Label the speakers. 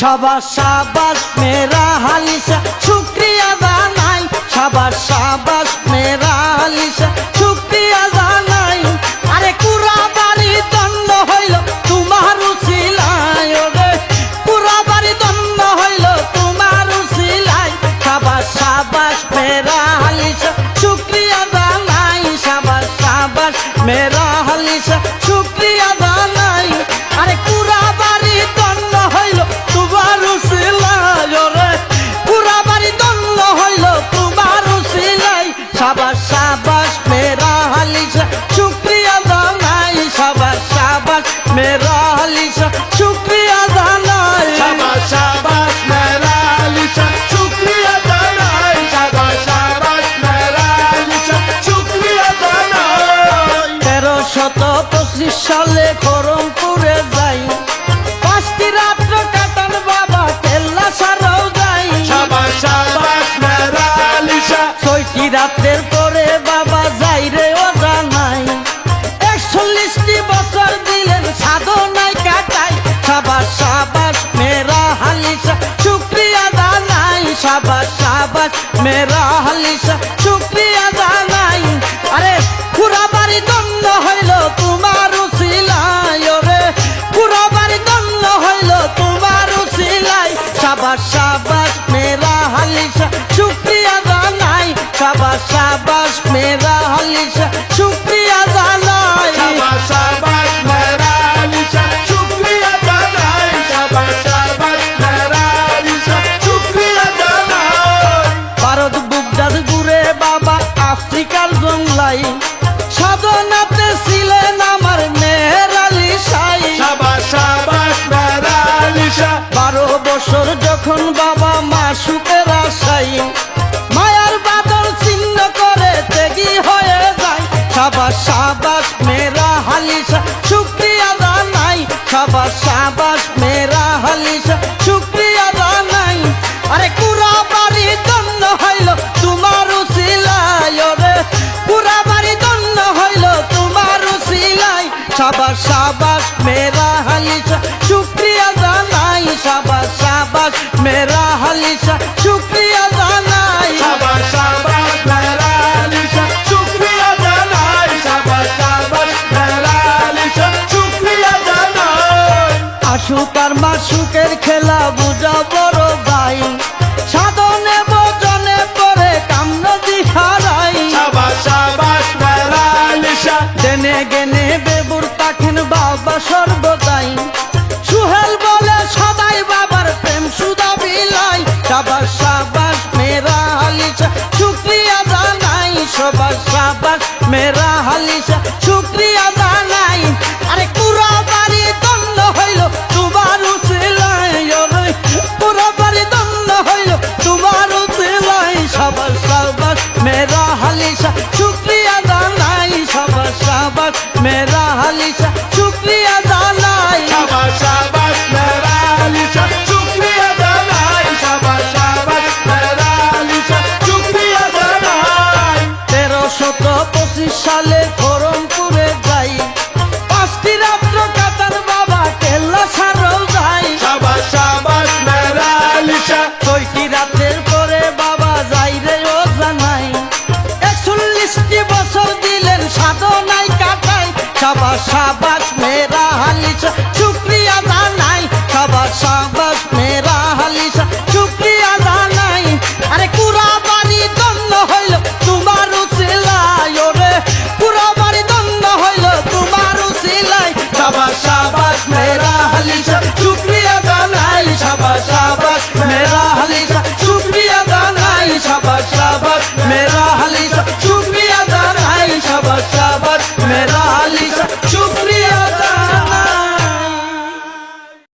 Speaker 1: সাবাস সাবাস, মেরা হালিশা, শুক্রিয়া জানাই। সাবাস সাবাস, মেরা হালিশা, শুক্রিয়া জানাই। আরে কুরা বাড়ি দণ্ড হইল, তোমার উচিলাই রে কুরা বাড়ি দণ্ড হইল, তোমার উচিলাই সাবাস সাবাস, মেরা হালিশা, শুক্রিয়া জানাই। সাবাস সাবাস, মেরা সালে খরমপুরে যাই। পাঁচটি রাত্র কাটান বাবা কেল্লা সারাও যাই ছয়টি রাত্রের পরে বাবা যাই রে ও জানাই একচল্লিশটি বছর দিলেন সাধনায় কাটাই। সাবাস সাবাস মেরা হালিশা শুক্রিয়া জানাই। সাবাস সাবাস মেরা হালিশা সাবাস সাবাস মেরা হালিশা। শুক্রিয়া জানাই সাবাস সাবাস মেরা হালিশা। সাবাস সাবাস, মেরা হালিশা, শুক্রিয়া জানাই সাবাস সাবাস, মেরা হালিশা, শুক্রিয়া জানাই আরে কুরা বাড়ি দণ্ড হইল তোমার উচিলাই রে পুরা বাড়ি দন্ড হইল তোমার উসিলাই সাবাস সাবাস আশুকার মাসুকের খেলা বুঝা বড় ভাই সাধনে বজনে পরে কামন দিহারাই। দেনে গেনে বেবুর তাকেন বাবা সর্বদাই। সুহেল বলে সদাই বাবার প্রেম সুদা বিলাই। সাবাস সাবাস মেরা হালিশা শুক্রিয়া জানাই। সবাস সাবাস মেরা হালিশা শুক্রিয়া সাবাস সাবাস মেরা হালিশ। শুক্রিয়া জানাই সবার সাবাস।